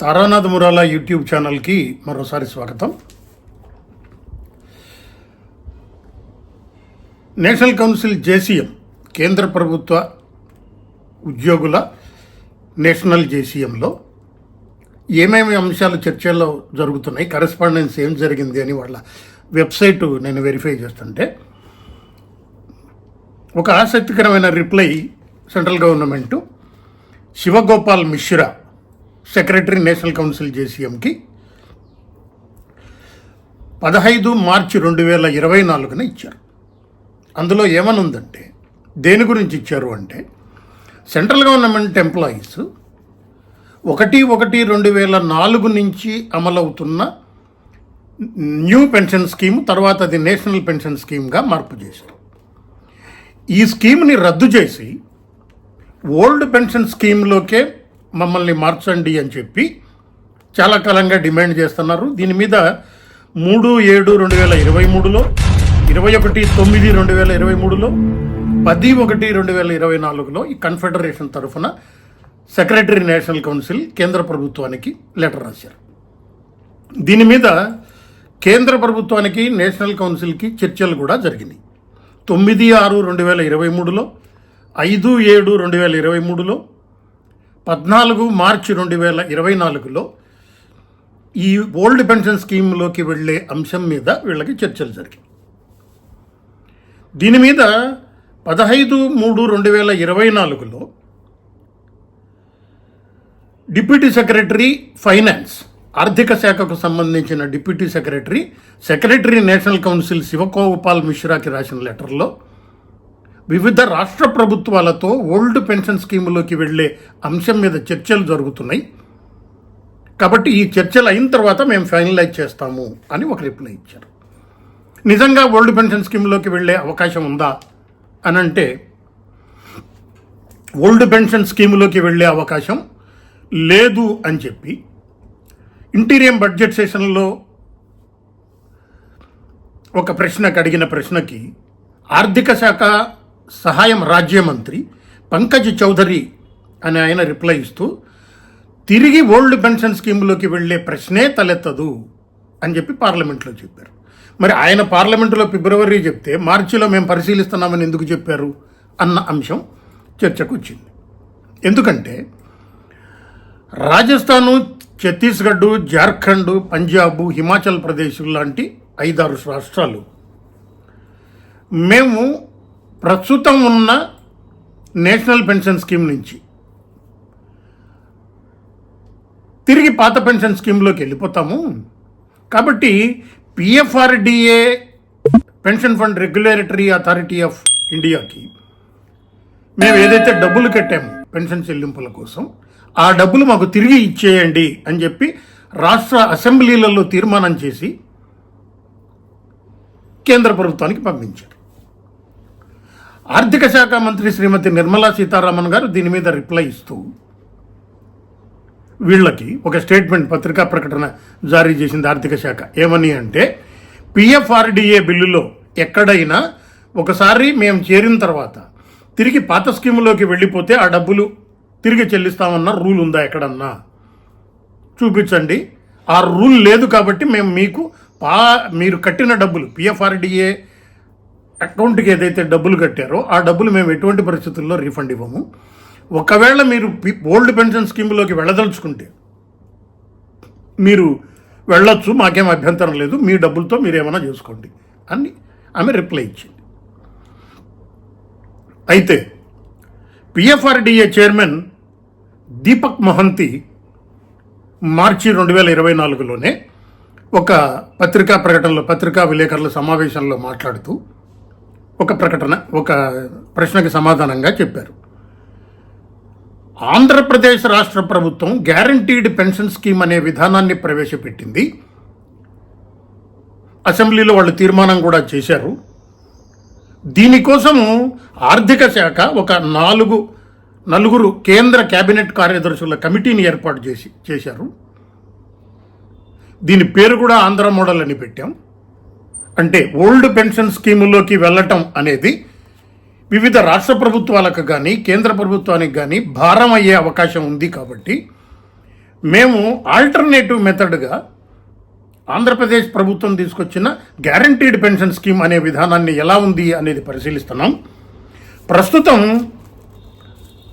Taranath మురాలా YouTube ఛానల్కి మరోసారి స్వాగతం. నేషనల్ కౌన్సిల్ జేసీఎం కేంద్ర ప్రభుత్వ ఉద్యోగుల నేషనల్ జేసీఎంలో ఏమేమి అంశాలు చర్చల్లో జరుగుతున్నాయి కరెస్పాండెన్స్ ఏం జరిగింది అని వాళ్ళ వెబ్సైట్ నేను వెరిఫై చేస్తుంటే ఒక ఆసక్తికరమైన reply central government Shivgopal Mishra secretary national council జేసీఎంకి పదహైదు మార్చి రెండు వేల ఇరవై నాలుగున ఇచ్చారు. అందులో ఏమనుందంటే దేని గురించి ఇచ్చారు అంటే సెంట్రల్ గవర్నమెంట్ ఎంప్లాయీస్ ఒకటి ఒకటి రెండు వేల నాలుగు నుంచి అమలవుతున్న న్యూ పెన్షన్ స్కీమ్ తర్వాత అది నేషనల్ పెన్షన్ స్కీమ్గా మార్పు చేశారు. ఈ స్కీమ్ని రద్దు చేసి ఓల్డ్ పెన్షన్ స్కీమ్లోకే మమ్మల్ని మార్చండి అని చెప్పి చాలా కాలంగా డిమాండ్ చేస్తున్నారు. దీని మీద మూడు ఏడు రెండు వేల ఇరవై మూడులో ఇరవై ఒకటి తొమ్మిది రెండు వేల ఇరవై మూడులో పది ఒకటి రెండు వేల ఇరవై నాలుగులో ఈ కన్ఫెడరేషన్ తరఫున సెక్రటరీ నేషనల్ కౌన్సిల్ కేంద్ర ప్రభుత్వానికి లెటర్ రాశారు. దీని మీద కేంద్ర ప్రభుత్వానికి నేషనల్ కౌన్సిల్కి చర్చలు కూడా జరిగినాయి. తొమ్మిది ఆరు రెండు వేల ఇరవై మూడులో ఐదు ఏడు రెండు వేల ఇరవై మూడులో పద్నాలుగు మార్చి రెండు వేల ఇరవై నాలుగులో ఈ ఓల్డ్ పెన్షన్ స్కీమ్లోకి వెళ్ళే అంశం మీద వీళ్ళకి చర్చలు జరిగాయి. దీని మీద పదహైదు మూడు రెండు వేల ఇరవై నాలుగులో డిప్యూటీ సెక్రటరీ ఫైనాన్స్ ఆర్థిక శాఖకు సంబంధించిన deputy secretary secretary national council Shivgopal మిశ్రాకి రాసిన లెటర్లో వివిధ రాష్ట్ర ప్రభుత్వాలతో ఓల్డ్ పెన్షన్ స్కీములోకి వెళ్ళే అంశం మీద చర్చలు జరుగుతున్నాయి. కాబట్టి ఈ చర్చలు అయిన తర్వాత మేము ఫైనలైజ్ చేస్తాము అని ఒక రిప్లై ఇచ్చారు. నిజంగా ఓల్డ్ పెన్షన్ స్కీమ్లోకి వెళ్ళే అవకాశం ఉందా అని అంటే ఓల్డ్ పెన్షన్ స్కీములోకి వెళ్ళే అవకాశం లేదు అని చెప్పి ఇంటీరియం బడ్జెట్ సెషన్లో ఒక ప్రశ్నకు అడిగిన ప్రశ్నకి ఆర్థిక శాఖ సహాయం రాజ్య మంత్రి పంకజ్ చౌదరి అని ఆయన రిప్లై ఇస్తూ తిరిగి ఓల్డ్ పెన్షన్ స్కీమ్లోకి వెళ్ళే ప్రశ్నే తలెత్తదు అని చెప్పి పార్లమెంట్లో చెప్పారు. మరి ఆయన పార్లమెంటులో ఫిబ్రవరి చెప్తే మార్చిలో మేము పరిశీలిస్తున్నామని ఎందుకు చెప్పారు? అన్న అంశం చర్చకు వచ్చింది ఎందుకంటే రాజస్థాను ఛత్తీస్గఢ్ జార్ఖండ్ పంజాబ్ హిమాచల్ ప్రదేశ్ లాంటి ఐదారు రాష్ట్రాలు మేము ప్రస్తుతం ఉన్న నేషనల్ పెన్షన్ స్కీమ్ నుంచి. తిరిగి పాత పెన్షన్ స్కీమ్లోకి వెళ్ళిపోతాము. కాబట్టి PFRDA pension fund regulatory authority of ఇండియాకి మేము ఏదైతే డబ్బులు కట్టాము పెన్షన్ చెల్లింపుల కోసం ఆ డబ్బులు మాకు తిరిగి ఇచ్చేయండి అని చెప్పి రాష్ట్ర అసెంబ్లీలలో తీర్మానం చేసి కేంద్ర ప్రభుత్వానికి పంపించారు. ఆర్థిక శాఖ మంత్రి శ్రీమతి నిర్మలా సీతారామన్ గారు దీని మీద రిప్లై ఇస్తూ వీళ్ళకి ఒక స్టేట్మెంట్ పత్రికా ప్రకటన జారీ చేసింది ఆర్థిక శాఖ. ఏమని అంటే పిఎఫ్ఆర్డిఏ బిల్లులో ఎక్కడైనా ఒకసారి మేము చేరిన తర్వాత తిరిగి పాత స్కీములోకి వెళ్ళిపోతే ఆ డబ్బులు తిరిగి చెల్లిస్తామన్న రూల్ ఉందా ఎక్కడన్నా? చూపించండి. ఆ రూల్ లేదు కాబట్టి మేము మీకు పా మీరు కట్టిన డబ్బులు పిఎఫ్ఆర్డిఏ అకౌంట్కి ఏదైతే డబ్బులు కట్టారో ఆ డబ్బులు మేము ఎటువంటి పరిస్థితుల్లో రీఫండ్ ఇవ్వము. ఒకవేళ మీరు ఓల్డ్ పెన్షన్ స్కీమ్లోకి వెళ్ళదలుచుకుంటే మీరు వెళ్ళొచ్చు మాకేం అభ్యంతరం లేదు మీ డబ్బులతో మీరు ఏమైనా చేసుకోండి అని ఆమె రిప్లై ఇచ్చింది. అయితే పిఎఫ్ఆర్డిఏ చైర్మన్ దీపక్ మహంతి మార్చి రెండు వేల ఇరవై నాలుగులోనే ఒక పత్రికా ప్రకటనలో పత్రికా విలేకరుల సమావేశంలో మాట్లాడుతూ ఒక ప్రకటన ఒక ప్రశ్నకి సమాధానంగా చెప్పారు. ఆంధ్రప్రదేశ్ రాష్ట్ర ప్రభుత్వం గ్యారంటీడ్ పెన్షన్ స్కీమ్ అనే విధానాన్ని ప్రవేశపెట్టింది. అసెంబ్లీలో వాళ్ళు తీర్మానం కూడా చేశారు. దీనికోసము ఆర్థిక శాఖ ఒక నాలుగు నలుగురు కేంద్ర కేబినెట్ కార్యదర్శుల కమిటీని ఏర్పాటు చేసి చేశారు. దీని పేరు కూడా ఆంధ్ర మోడల్ అని పెట్టాం. అంటే ఓల్డ్ పెన్షన్ స్కీములోకి వెళ్ళటం అనేది వివిధ రాష్ట్ర ప్రభుత్వాలకు కానీ కేంద్ర ప్రభుత్వానికి కానీ భారం అయ్యే అవకాశం ఉంది కాబట్టి మేము ఆల్టర్నేటివ్ మెథడ్గా ఆంధ్రప్రదేశ్ ప్రభుత్వం తీసుకొచ్చిన గ్యారంటీడ్ పెన్షన్ స్కీమ్ అనే విధానాన్ని ఎలా ఉంది అనేది పరిశీలిస్తున్నాం. ప్రస్తుతం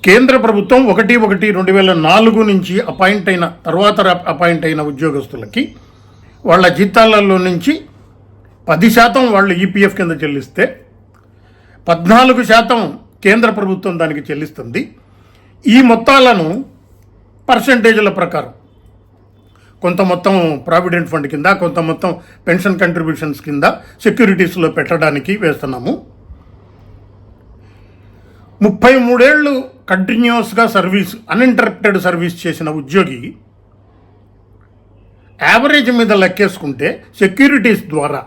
కేంద్ర ప్రభుత్వం ఒకటి ఒకటి రెండు వేల నాలుగు నుంచి అపాయింట్ అయిన తర్వాత అపాయింట్ అయిన ఉద్యోగస్తులకి వాళ్ళ జీతాలలో నుంచి పది శాతం వాళ్ళు ఈపీఎఫ్ కింద చెల్లిస్తే పద్నాలుగు శాతం కేంద్ర ప్రభుత్వం దానికి చెల్లిస్తుంది. ఈ మొత్తాలను పర్సంటేజ్ల ప్రకారం కొంత మొత్తం ప్రావిడెంట్ ఫండ్ కింద కొంత మొత్తం పెన్షన్ కంట్రిబ్యూషన్స్ కింద సెక్యూరిటీస్లో పెట్టడానికి వేస్తున్నాము. ముప్పై మూడేళ్ళు కంటిన్యూస్గా సర్వీస్ అన్ఇంటరప్టెడ్ సర్వీస్ చేసిన ఉద్యోగి యావరేజ్ మీద లెక్కేసుకుంటే సెక్యూరిటీస్ ద్వారా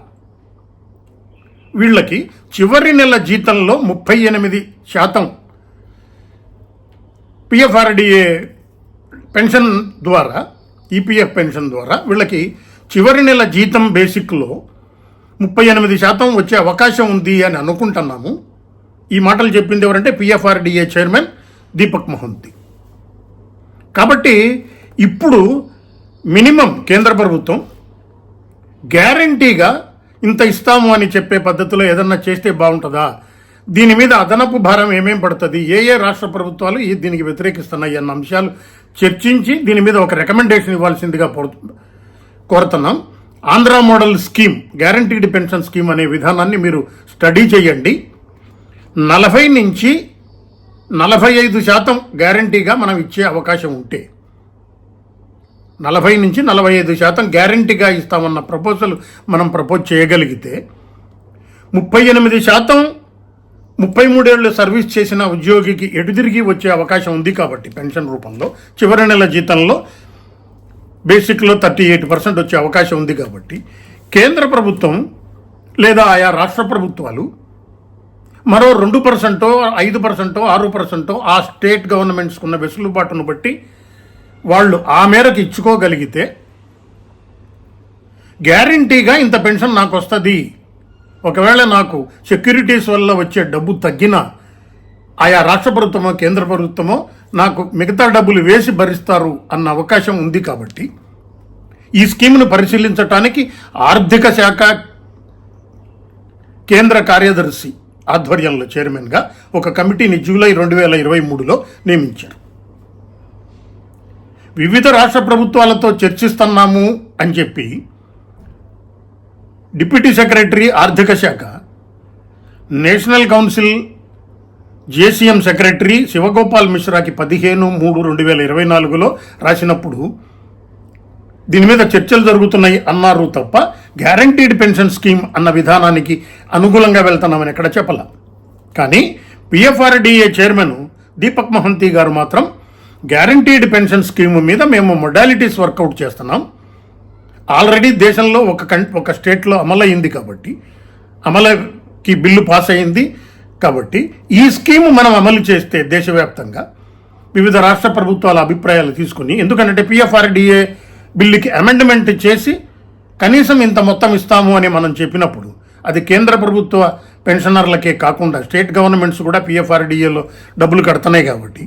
వీళ్ళకి చివరి నెల జీతంలో ముప్పై ఎనిమిది శాతం. పిఎఫ్ఆర్డిఏ పెన్షన్ ద్వారా ఈపీఎఫ్ పెన్షన్ ద్వారా వీళ్ళకి చివరి నెల జీతం బేసిక్లో ముప్పై ఎనిమిది శాతం వచ్చే అవకాశం ఉంది అని అనుకుంటున్నాము. ఈ మాటలు చెప్పింది ఎవరంటే పిఎఫ్ఆర్డిఏ చైర్మన్ దీపక్ మహంతి. కాబట్టి ఇప్పుడు మినిమం కేంద్ర ప్రభుత్వం గ్యారంటీగా ఇంత ఇస్తాము అని చెప్పే పద్ధతిలో ఏదన్నా చేస్తే బాగుంటుందా? దీని మీద అదనపు భారం ఏమేం పడుతుంది? ఏ ఏ రాష్ట్ర ప్రభుత్వాలు ఈ దీనికి వ్యతిరేకిస్తున్నాయి అన్న అంశాలు చర్చించి దీని మీద ఒక రికమెండేషన్ ఇవ్వాల్సిందిగా కోరుతున్నాం. Andhra model scheme guaranteed pension scheme అనే విధానాన్ని మీరు స్టడీ చేయండి. నలభై నుంచి నలభై ఐదు శాతం గ్యారంటీగా మనం ఇచ్చే అవకాశం ఉంటే. నలభై నుంచి నలభై ఐదు శాతం గ్యారంటీగా ఇస్తామన్న ప్రపోజల్ మనం ప్రపోజ్ చేయగలిగితే ముప్పై ఎనిమిది శాతం ముప్పై మూడేళ్ళు సర్వీస్ చేసిన ఉద్యోగికి ఎటు తిరిగి వచ్చే అవకాశం ఉంది కాబట్టి పెన్షన్ రూపంలో చివరి నెల జీతంలో బేసిక్లో థర్టీ ఎయిట్ పర్సెంట్ వచ్చే అవకాశం ఉంది కాబట్టి కేంద్ర ప్రభుత్వం లేదా ఆయా రాష్ట్ర ప్రభుత్వాలు మరో రెండు పర్సెంటో ఐదు పర్సెంటో ఆరు పర్సెంటో ఆ స్టేట్ గవర్నమెంట్స్కున్న వెసులుబాటును బట్టి వాళ్ళు ఆ మేరకు ఇచ్చుకోగలిగితే గ్యారంటీగా ఇంత పెన్షన్ నాకు వస్తుంది. ఒకవేళ నాకు సెక్యూరిటీస్ వల్ల వచ్చే డబ్బు తగ్గినా ఆయా రాష్ట్ర ప్రభుత్వమో కేంద్ర ప్రభుత్వమో నాకు మిగతా డబ్బులు వేసి భరిస్తారు అన్న అవకాశం ఉంది కాబట్టి ఈ స్కీమ్ను పరిశీలించటానికి ఆర్థిక శాఖ కేంద్ర కార్యదర్శి ఆధ్వర్యంలో చైర్మన్గా ఒక కమిటీని జూలై రెండు వేల ఇరవై మూడులో నియమించారు. వివిధ రాష్ట్ర ప్రభుత్వాలతో చర్చిస్తున్నాము అని చెప్పి డిప్యూటీ సెక్రటరీ ఆర్థిక శాఖ national council JCM secretary Shivgopal మిశ్రాకి పదిహేను మూడు రెండు వేల ఇరవై నాలుగులో రాసినప్పుడు దీని మీద చర్చలు జరుగుతున్నాయి అన్నారు తప్ప గ్యారంటీడ్ పెన్షన్ స్కీమ్ అన్న విధానానికి అనుకూలంగా వెళ్తున్నామని ఎక్కడ చెప్పాల. కానీ పిఎఫ్ఆర్డిఏ చైర్మన్ దీపక్ మహంతి గారు మాత్రం గ్యారంటీడ్ పెన్షన్ స్కీమ్ మీద మేము మొడాలిటీస్ వర్కౌట్ చేస్తున్నాం. ఆల్రెడీ దేశంలో ఒక కం ఒక స్టేట్లో అమలయ్యింది కాబట్టి అమలుకి బిల్లు పాస్ అయింది కాబట్టి ఈ స్కీమ్ మనం అమలు చేస్తే దేశవ్యాప్తంగా వివిధ రాష్ట్ర ప్రభుత్వాల అభిప్రాయాలు తీసుకుని ఎందుకంటే పిఎఫ్ఆర్డిఏ బిల్లుకి అమెండ్మెంట్ చేసి కనీసం ఇంత మొత్తం ఇస్తాము అని మనం చెప్పినప్పుడు అది కేంద్ర ప్రభుత్వ పెన్షనర్లకే కాకుండా స్టేట్ గవర్నమెంట్స్ కూడా పిఎఫ్ఆర్డిఏలో డబ్బులు కడుతున్నాయి కాబట్టి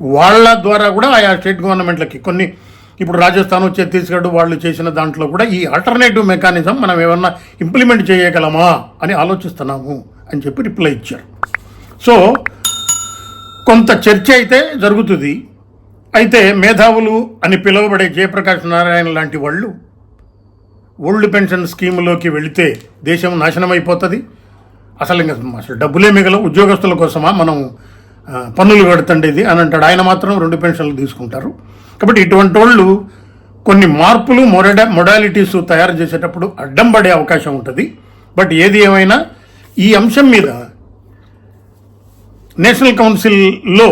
వాళ్ళ ద్వారా కూడా ఆయా స్టేట్ గవర్నమెంట్లకి కొన్ని ఇప్పుడు రాజస్థాన్ ఛత్తీస్గఢ్ వాళ్ళు చేసిన దాంట్లో కూడా ఈ ఆల్టర్నేటివ్ మెకానిజం మనం ఏమన్నా ఇంప్లిమెంట్ చేయగలమా అని ఆలోచిస్తున్నాము అని చెప్పి రిప్లై ఇచ్చారు. సో కొంత చర్చ అయితే జరుగుతుంది. అయితే మేధావులు అని పిలువబడే జయప్రకాష్ నారాయణ లాంటి వాళ్ళు ఓల్డ్ పెన్షన్ స్కీములోకి వెళితే దేశం నాశనం అయిపోతుంది అసలు ఇంకా అసలు డబ్బులే మిగల ఉద్యోగస్తుల కోసమా మనం పన్నులు కడుతుండేది అని అంటాడు. ఆయన మాత్రం రెండు పెన్షన్లు తీసుకుంటారు. కాబట్టి ఇటువంటి వాళ్ళు కొన్ని మార్పులు మొరడ మొడాలిటీస్ తయారు చేసేటప్పుడు అడ్డం పడే అవకాశం ఉంటుంది. బట్ ఏది ఏమైనా ఈ అంశం మీద నేషనల్ కౌన్సిల్లో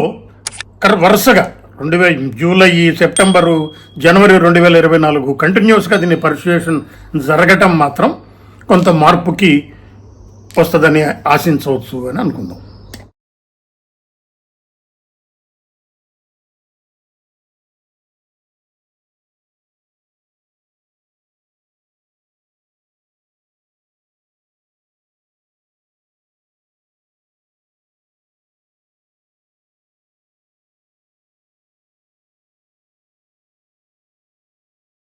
కర్ వరుసగా రెండు వేల జూలై సెప్టెంబరు జనవరి రెండు వేల ఇరవై నాలుగు కంటిన్యూస్గా దీని పర్సుయేషన్ జరగటం మాత్రం కొంత మార్పుకి వస్తుందని ఆశించవచ్చు అని అనుకుందాం.